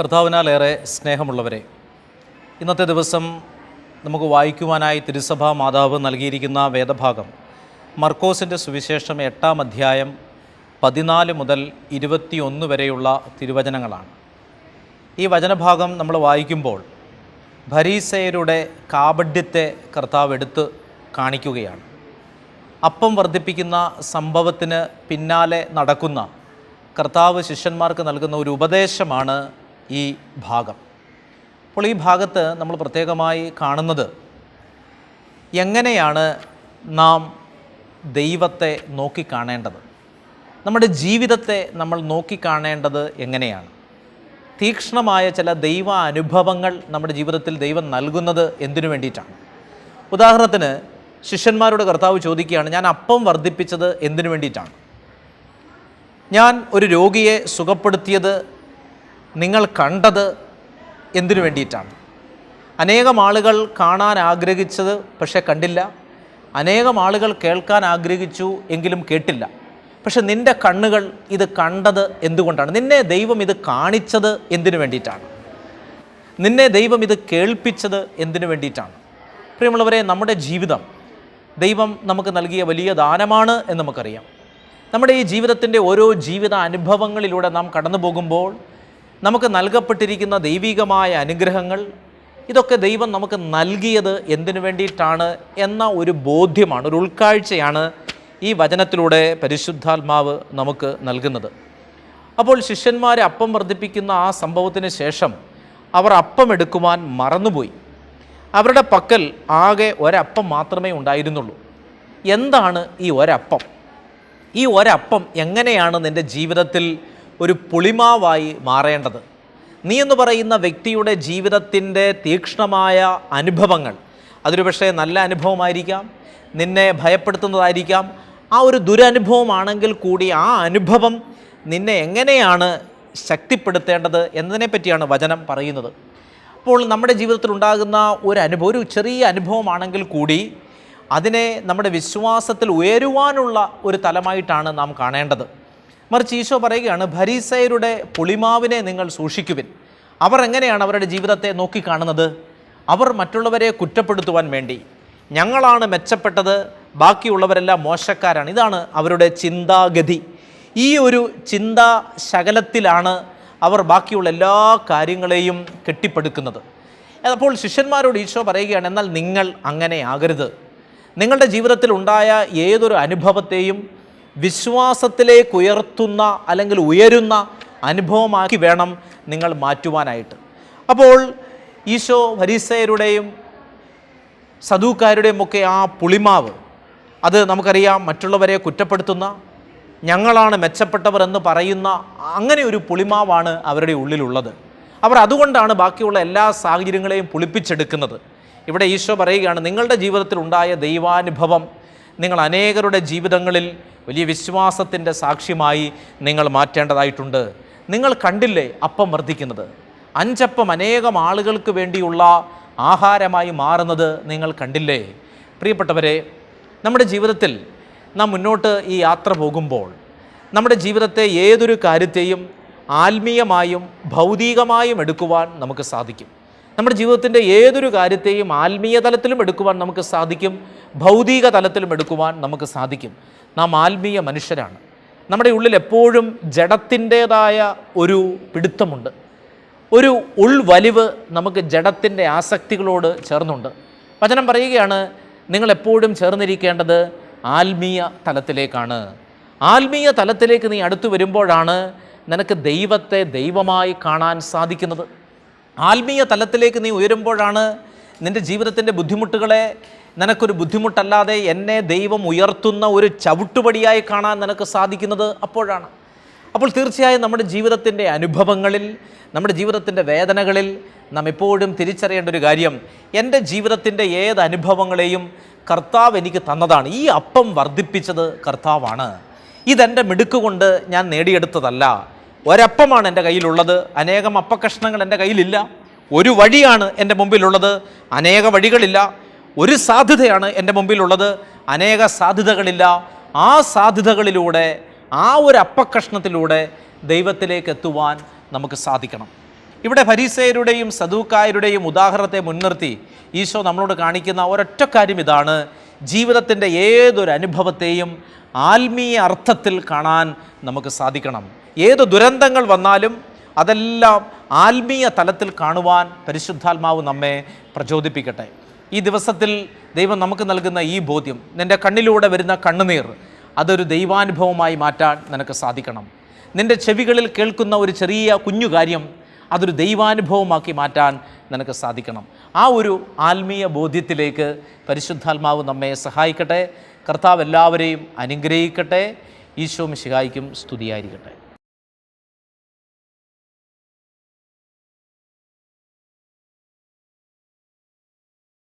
കർത്താവിനാലേറെ സ്നേഹമുള്ളവരെ ഇന്നത്തെ ദിവസം നമുക്ക് വായിക്കുവാനായി തിരുസഭാ മാതാവ് നൽകിയിരിക്കുന്ന വേദഭാഗം മർക്കോസിന്റെ സുവിശേഷം എട്ടാം അധ്യായം പതിനാല് മുതൽ ഇരുപത്തിയൊന്ന് വരെയുള്ള തിരുവചനങ്ങളാണ്. ഈ വചനഭാഗം നമ്മൾ വായിക്കുമ്പോൾ ഭരീസയരുടെ കാപഡ്യത്തെ കർത്താവ് എടുത്ത് കാണിക്കുകയാണ്. അപ്പം വർദ്ധിപ്പിക്കുന്ന സംഭവത്തിന് പിന്നാലെ നടക്കുന്ന കർത്താവ് ശിഷ്യന്മാർക്ക് നൽകുന്ന ഒരു ഉപദേശമാണ് ഈ ഭാഗം. അപ്പോൾ ഈ ഭാഗത്ത് നമ്മൾ പ്രത്യേകമായി കാണുന്നത് എങ്ങനെയാണ് നാം ദൈവത്തെ നോക്കിക്കാണേണ്ടത്? നമ്മുടെ ജീവിതത്തെ നമ്മൾ നോക്കിക്കാണേണ്ടത് എങ്ങനെയാണ്? തീക്ഷ്ണമായ ചില ദൈവ അനുഭവങ്ങൾ നമ്മുടെ ജീവിതത്തിൽ ദൈവം നൽകുന്നത് എന്തിനു വേണ്ടിയിട്ടാണ്? ഉദാഹരണത്തിന് ശിഷ്യന്മാരോട് കർത്താവ് ചോദിക്കുകയാണ് ഞാൻ അപ്പം വർദ്ധിപ്പിച്ചത് എന്തിനു വേണ്ടിയിട്ടാണ്? ഞാൻ ഒരു രോഗിയെ സുഖപ്പെടുത്തിയത് നിങ്ങൾ കണ്ടത് എന്തിനു വേണ്ടിയിട്ടാണ്? അനേകം ആളുകൾ കാണാൻ ആഗ്രഹിച്ചത് പക്ഷേ കണ്ടില്ല. അനേകം ആളുകൾ കേൾക്കാൻ ആഗ്രഹിച്ചു എങ്കിലും കേട്ടില്ല. പക്ഷെ നിന്റെ കണ്ണുകൾ ഇത് കണ്ടത് എന്തുകൊണ്ടാണ്? നിന്നെ ദൈവം ഇത് കാണിച്ചത് എന്തിനു വേണ്ടിയിട്ടാണ്? നിന്നെ ദൈവം ഇത് കേൾപ്പിച്ചത് എന്തിനു വേണ്ടിയിട്ടാണ്? പ്രിയമുള്ളവരെ നമ്മുടെ ജീവിതം ദൈവം നമുക്ക് നൽകിയ വലിയ ദാനമാണ് എന്ന് നമുക്കറിയാം. നമ്മുടെ ഈ ജീവിതത്തിന്റെ ഓരോ ജീവിത അനുഭവങ്ങളിലൂടെ നാം കടന്നു പോകുമ്പോൾ നമുക്ക് നൽകപ്പെട്ടിരിക്കുന്ന ദൈവികമായ അനുഗ്രഹങ്ങൾ ഇതൊക്കെ ദൈവം നമുക്ക് നൽകിയത് എന്തിനു വേണ്ടിയിട്ടാണ് എന്ന ഒരു ബോധ്യമാണ് ഒരു ഉൾക്കാഴ്ചയാണ് ഈ വചനത്തിലൂടെ പരിശുദ്ധാത്മാവ് നമുക്ക് നൽകുന്നത്. അപ്പോൾ ശിഷ്യന്മാരെ അപ്പം വർദ്ധിപ്പിക്കുന്ന ആ സംഭവത്തിന് ശേഷം അവർ അപ്പം എടുക്കുവാൻ മറന്നുപോയി. അവരുടെ പക്കൽ ആകെ ഒരപ്പം മാത്രമേ ഉണ്ടായിരുന്നുള്ളൂ. എന്താണ് ഈ ഒരപ്പം? ഈ ഒരപ്പം എങ്ങനെയാണ് നിന്റെ ജീവിതത്തിൽ ഒരു പുളിമാവായി മാറേണ്ടത്. നീ എന്ന് പറയുന്ന വ്യക്തിയുടെ ജീവിതത്തിന്റെ തീക്ഷ്ണമായ അനുഭവങ്ങൾ അതൊരു പക്ഷേ നല്ല അനുഭവമായിരിക്കാം നിന്നെ ഭയപ്പെടുത്തുന്നതായിരിക്കാം. ആ ഒരു ദുരനുഭവമാണെങ്കിൽ കൂടി ആ അനുഭവം നിന്നെ എങ്ങനെയാണ് ശക്തിപ്പെടുത്തേണ്ടത് എന്നതിനെ പറ്റിയാണ് വചനം പറയുന്നത്. അപ്പോൾ നമ്മുടെ ജീവിതത്തിൽ ഉണ്ടാകുന്ന ഒരു അനുഭവം ഒരു ചെറിയ അനുഭവമാണെങ്കിൽ കൂടി അതിനെ നമ്മുടെ വിശ്വാസത്തിൽ ഉയരുവാനുള്ള ഒരു തലമായിട്ടാണ് നാം കാണേണ്ടത്. മറിച്ച് ഈശോ പറയുകയാണ് ഭരീസയരുടെ പുളിമാവിനെ നിങ്ങൾ സൂക്ഷിക്കുവിൻ. അവർ എങ്ങനെയാണ് അവരുടെ ജീവിതത്തെ നോക്കിക്കാണുന്നത്? അവർ മറ്റുള്ളവരെ കുറ്റപ്പെടുത്തുവാൻ വേണ്ടി. ഞങ്ങളാണ് മെച്ചപ്പെട്ടത് ബാക്കിയുള്ളവരെല്ലാം മോശക്കാരാണ്. ഇതാണ് അവരുടെ ചിന്താഗതി. ഈ ഒരു ചിന്താ ശകലത്തിലാണ് അവർ ബാക്കിയുള്ള എല്ലാ കാര്യങ്ങളെയും കെട്ടിപ്പടുക്കുന്നത്. അപ്പോൾ ശിഷ്യന്മാരോട് ഈശോ പറയുകയാണ് എന്നാൽ നിങ്ങൾ അങ്ങനെ ആകരുത്. നിങ്ങളുടെ ജീവിതത്തിൽ ഉണ്ടായ ഏതൊരു അനുഭവത്തെയും വിശ്വാസത്തിലേക്ക് ഉയർത്തുന്ന അല്ലെങ്കിൽ ഉയരുന്ന അനുഭവമാക്കി വേണം നിങ്ങൾ മാറ്റുവാനായിട്ട്. അപ്പോൾ ഈശോ ഭരീസയരുടെയും സദൂക്കാരുടെയും ഒക്കെ ആ പുളിമാവ് അത് നമുക്കറിയാം മറ്റുള്ളവരെ കുറ്റപ്പെടുത്തുന്ന ഞങ്ങളാണ് മെച്ചപ്പെട്ടവർ എന്ന് പറയുന്ന അങ്ങനെ ഒരു പുളിമാവാണ് അവരുടെ ഉള്ളിലുള്ളത്. അവർ അതുകൊണ്ടാണ് ബാക്കിയുള്ള എല്ലാ സാഹചര്യങ്ങളെയും പുളിപ്പിച്ചെടുക്കുന്നത്. ഇവിടെ ഈശോ പറയുകയാണ് നിങ്ങളുടെ ജീവിതത്തിൽ ഉണ്ടായ ദൈവാനുഭവം നിങ്ങൾ അനേകരുടെ ജീവിതങ്ങളിൽ വലിയ വിശ്വാസത്തിന്റെ സാക്ഷ്യമായി നിങ്ങൾ മാറ്റേണ്ടതായിട്ടുണ്ട്. നിങ്ങൾ കണ്ടില്ലേ അപ്പം വർദ്ധിക്കുന്നത്? അഞ്ചപ്പം അനേകം ആളുകൾക്ക് വേണ്ടിയുള്ള ആഹാരമായി മാറുന്നത് നിങ്ങൾ കണ്ടില്ലേ? പ്രിയപ്പെട്ടവരെ നമ്മുടെ ജീവിതത്തിൽ നാം മുന്നോട്ട് ഈ യാത്ര പോകുമ്പോൾ നമ്മുടെ ജീവിതത്തെ ഏതൊരു കാര്യത്തെയും ആത്മീയമായും ഭൗതികമായും എടുക്കുവാൻ നമുക്ക് സാധിക്കും. നമ്മുടെ ജീവിതത്തിന്റെ ഏതൊരു കാര്യത്തെയും ആത്മീയ തലത്തിലും എടുക്കുവാൻ നമുക്ക് സാധിക്കും. ഭൗതിക തലത്തിലും എടുക്കുവാൻ നമുക്ക് സാധിക്കും. നാം ആത്മീയ മനുഷ്യരാണ്. നമ്മുടെ ഉള്ളിൽ എപ്പോഴും ജഡത്തിന്റേതായ ഒരു പിടുത്തമുണ്ട്. ഒരു ഉൾവലിവ് നമുക്ക് ജഡത്തിന്റെ ആസക്തികളോട് ചേർന്നുണ്ട്. വചനം പറയുകയാണ് നിങ്ങൾ എപ്പോഴും ചേർന്നിരിക്കേണ്ടത് ആത്മീയ തലത്തിലേക്കാണ്. ആത്മീയ തലത്തിലേക്ക് നീ അടുത്തു വരുമ്പോഴാണ് നിനക്ക് ദൈവത്തെ ദൈവമായി കാണാൻ സാധിക്കുന്നത്. ആത്മീയ തലത്തിലേക്ക് നീ ഉയരുമ്പോഴാണ് നിന്റെ ജീവിതത്തിന്റെ ബുദ്ധിമുട്ടുകളെ നിനക്കൊരു ബുദ്ധിമുട്ടല്ലാതെ എന്നെ ദൈവം ഉയർത്തുന്ന ഒരു ചവിട്ടുപടിയായി കാണാൻ നിനക്ക് സാധിക്കുന്നത് അപ്പോഴാണ്. അപ്പോൾ തീർച്ചയായും നമ്മുടെ ജീവിതത്തിന്റെ അനുഭവങ്ങളിൽ നമ്മുടെ ജീവിതത്തിന്റെ വേദനകളിൽ നാം എപ്പോഴും തിരിച്ചറിയേണ്ട ഒരു കാര്യം എന്റെ ജീവിതത്തിന്റെ ഏത് അനുഭവങ്ങളെയും കർത്താവ് എനിക്ക് തന്നതാണ്. ഈ അപ്പം വർദ്ധിപ്പിച്ചത് കർത്താവാണ്. ഇതെന്റെ മിടുക്കുകൊണ്ട് ഞാൻ നേടിയെടുത്തതല്ല. ഒരപ്പമാണ് എന്റെ കയ്യിലുള്ളത്. അനേകം അപ്പക്കഷ്ണങ്ങൾ എന്റെ കയ്യിലില്ല. ഒരു വഴിയാണ് എന്റെ മുമ്പിലുള്ളത് അനേക വഴികളില്ല. ഒരു സാധ്യതയാണ് എന്റെ മുമ്പിലുള്ളത് അനേക സാധ്യതകളില്ല. ആ സാധ്യതകളിലൂടെ ആ ഒരു അപ്പക്കഷ്ണത്തിലൂടെ ദൈവത്തിലേക്ക് എത്തുവാൻ നമുക്ക് സാധിക്കണം. ഇവിടെ ഫരീസയരുടെയും സദൂക്കായരുടെയും ഉദാഹരണത്തെ മുൻനിർത്തി ഈശോ നമ്മളോട് കാണിക്കുന്ന ഒരൊറ്റ കാര്യം ഇതാണ്. ജീവിതത്തിന്റെ ഏതൊരു അനുഭവത്തെയും ആത്മീയ അർത്ഥത്തിൽ കാണാൻ നമുക്ക് സാധിക്കണം. ഏത് ദുരന്തങ്ങൾ വന്നാലും അതെല്ലാം ആത്മീയ തലത്തിൽ കാണുവാൻ പരിശുദ്ധാത്മാവ് നമ്മെ പ്രചോദിപ്പിക്കട്ടെ. ഈ ദിവസത്തിൽ ദൈവം നമുക്ക് നൽകുന്ന ഈ ബോധ്യം നിന്റെ കണ്ണിലൂടെ വരുന്ന കണ്ണുനീർ അതൊരു ദൈവാനുഭവമായി മാറ്റാൻ നിനക്ക് സാധിക്കണം. നിന്റെ ചെവികളിൽ കേൾക്കുന്ന ഒരു ചെറിയ കുഞ്ഞു കാര്യം അതൊരു ദൈവാനുഭവമാക്കി മാറ്റാൻ നിനക്ക് സാധിക്കണം. ആ ഒരു ആത്മീയ ബോധ്യത്തിലേക്ക് പരിശുദ്ധാത്മാവ് നമ്മെ സഹായിക്കട്ടെ. കർത്താവ് എല്ലാവരെയും അനുഗ്രഹിക്കട്ടെ. ഈശോ മിശിഹായിക്കും സ്തുതിയായിരിക്കട്ടെ.